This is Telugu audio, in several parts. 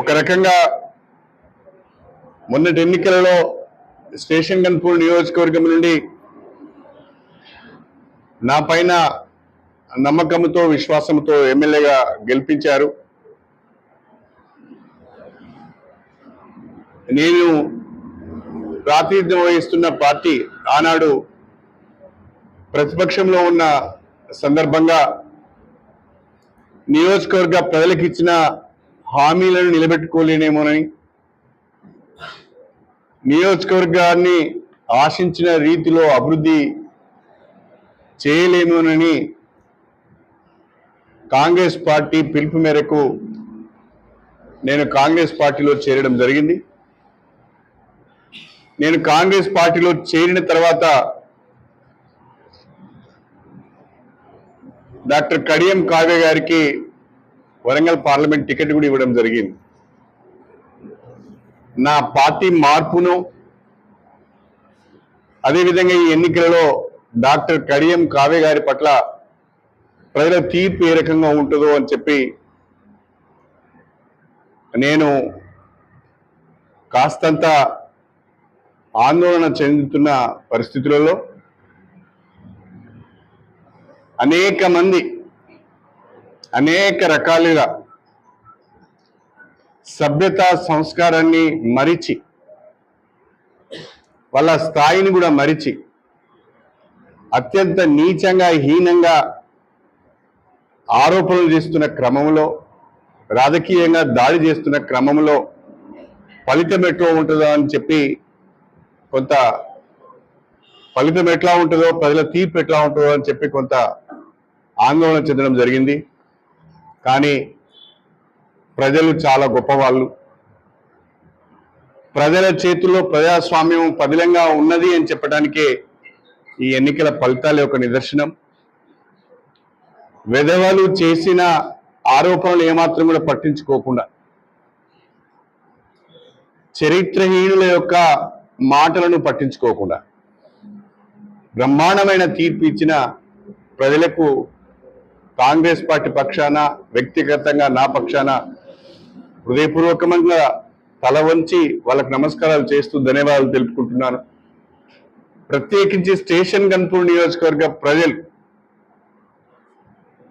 ఒక రకంగా మొన్నటి ఎన్నికలలో స్టేషన్ గన్పూర్ నియోజకవర్గం నుండి నా పైన నమ్మకంతో విశ్వాసంతో ఎమ్మెల్యేగా గెలిపించారు. నేను ప్రాతినిధ్యం వహిస్తున్న పార్టీ ఆనాడు ప్రతిపక్షంలో ఉన్న సందర్భంగా నియోజకవర్గ ప్రజలకు ఇచ్చిన హామీలను నిలబెట్టుకోలేనేమోనని నియోజకవర్గాన్ని ఆశించిన రీతిలో అభివృద్ధి చేయలేమోనని కాంగ్రెస్ పార్టీ పిలుపు మేరకు నేను కాంగ్రెస్ పార్టీలో చేరడం జరిగింది. నేను కాంగ్రెస్ పార్టీలో చేరిన తర్వాత డాక్టర్ కడియం కావ్య గారికి వరంగల్ పార్లమెంట్ టికెట్ కూడా ఇవ్వడం జరిగింది. నా పార్టీ మార్పును అదేవిధంగా ఈ ఎన్నికలలో డాక్టర్ కడియం కావే గారి పట్ల ప్రజల తీర్పు ఏ రకంగా ఉంటుందో అని చెప్పి నేను కాస్తంత ఆందోళన చెందుతున్న పరిస్థితులలో అనేక మంది అనేక రకాలుగా సభ్యత సంస్కారాన్ని మరిచి వాళ్ళ స్థాయిని కూడా మరిచి అత్యంత నీచంగా హీనంగా ఆరోపణలు చేస్తున్న క్రమంలో రాజకీయంగా దాడి చేస్తున్న క్రమంలో ఫలితం ఎట్లా ఉంటుందో అని చెప్పి కొంత ఫలితం ఎట్లా ఉంటుందో ప్రజల తీర్పు ఎట్లా ఉంటుందో అని చెప్పి కొంత ఆందోళన చెందడం జరిగింది. కానీ ప్రజలు చాలా గొప్పవాళ్ళు. ప్రజల చేతుల్లో ప్రజాస్వామ్యం పదిలంగా ఉన్నది అని చెప్పడానికే ఈ ఎన్నికల ఫలితాలే ఒక నిదర్శనం. విధవలు చేసిన ఆరోపణలు ఏమాత్రం కూడా పట్టించుకోకుండా చరిత్రహీనుల యొక్క మాటలను పట్టించుకోకుండా బ్రహ్మాండమైన తీర్పు ఇచ్చిన ప్రజలకు కాంగ్రెస్ పార్టీ పక్షాన వ్యక్తిగతంగా నా పక్షాన హృదయపూర్వకంగా తల వంచి వాళ్ళకి నమస్కారాలు చేస్తూ ధన్యవాదాలు తెలుపుకుంటున్నాను. ప్రత్యేకించి స్టేషన్ గన్పూర్ నియోజకవర్గ ప్రజలు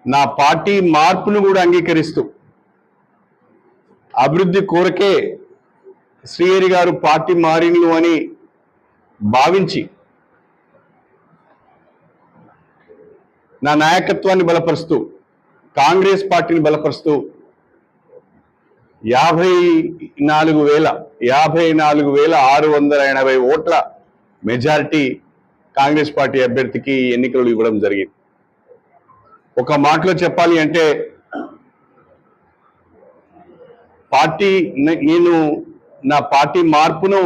నా పార్టీ మార్పును కూడా అంగీకరిస్తూ అభివృద్ధి కోరకే శ్రీహరి గారు పార్టీ మారిన్లు అని భావించి నా నాయకత్వాన్ని బలపరుస్తూ కాంగ్రెస్ పార్టీని బలపరుస్తూ యాభై నాలుగు వేల యాభై నాలుగు వేల ఆరు వందల ఎనభై ఓట్ల మెజారిటీ కాంగ్రెస్ పార్టీ అభ్యర్థికి ఎన్నికలు ఇవ్వడం జరిగింది. ఒక మాటలో చెప్పాలి అంటే పార్టీ నేను నా పార్టీ మార్పును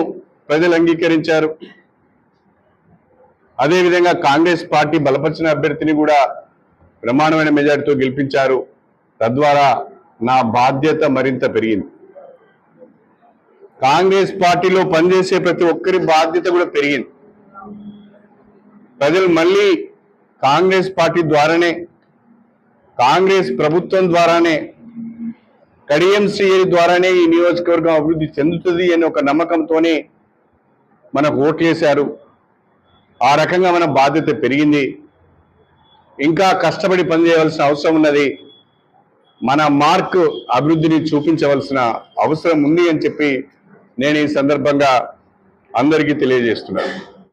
ప్రజలు అంగీకరించారు. అదేవిధంగా కాంగ్రెస్ పార్టీ బలపరిచిన అభ్యర్థిని కూడా ప్రమాణమైన మెజార్టీతో గెలిపించారు. తద్వారా నా బాధ్యత మరింత పెరిగింది. కాంగ్రెస్ పార్టీలో పనిచేసే ప్రతి ఒక్కరి బాధ్యత కూడా పెరిగింది. ప్రజలు మళ్ళీ కాంగ్రెస్ పార్టీ ద్వారానే కాంగ్రెస్ ప్రభుత్వం ద్వారానే కడియం శ్రీహరి ద్వారానే ఈ నియోజకవర్గం అభివృద్ధి చెందుతుంది అనే ఒక నమ్మకంతోనే మనకు ఓట్లేశారు. ఆ రకంగా మన బాధ్యత పెరిగింది. ఇంకా కష్టపడి పనిచేయవలసిన అవసరం ఉన్నది. మన మార్క్ అభివృద్ధిని చూపించవలసిన అవసరం ఉంది అని చెప్పి నేను ఈ సందర్భంగా అందరికీ తెలియజేస్తున్నాను.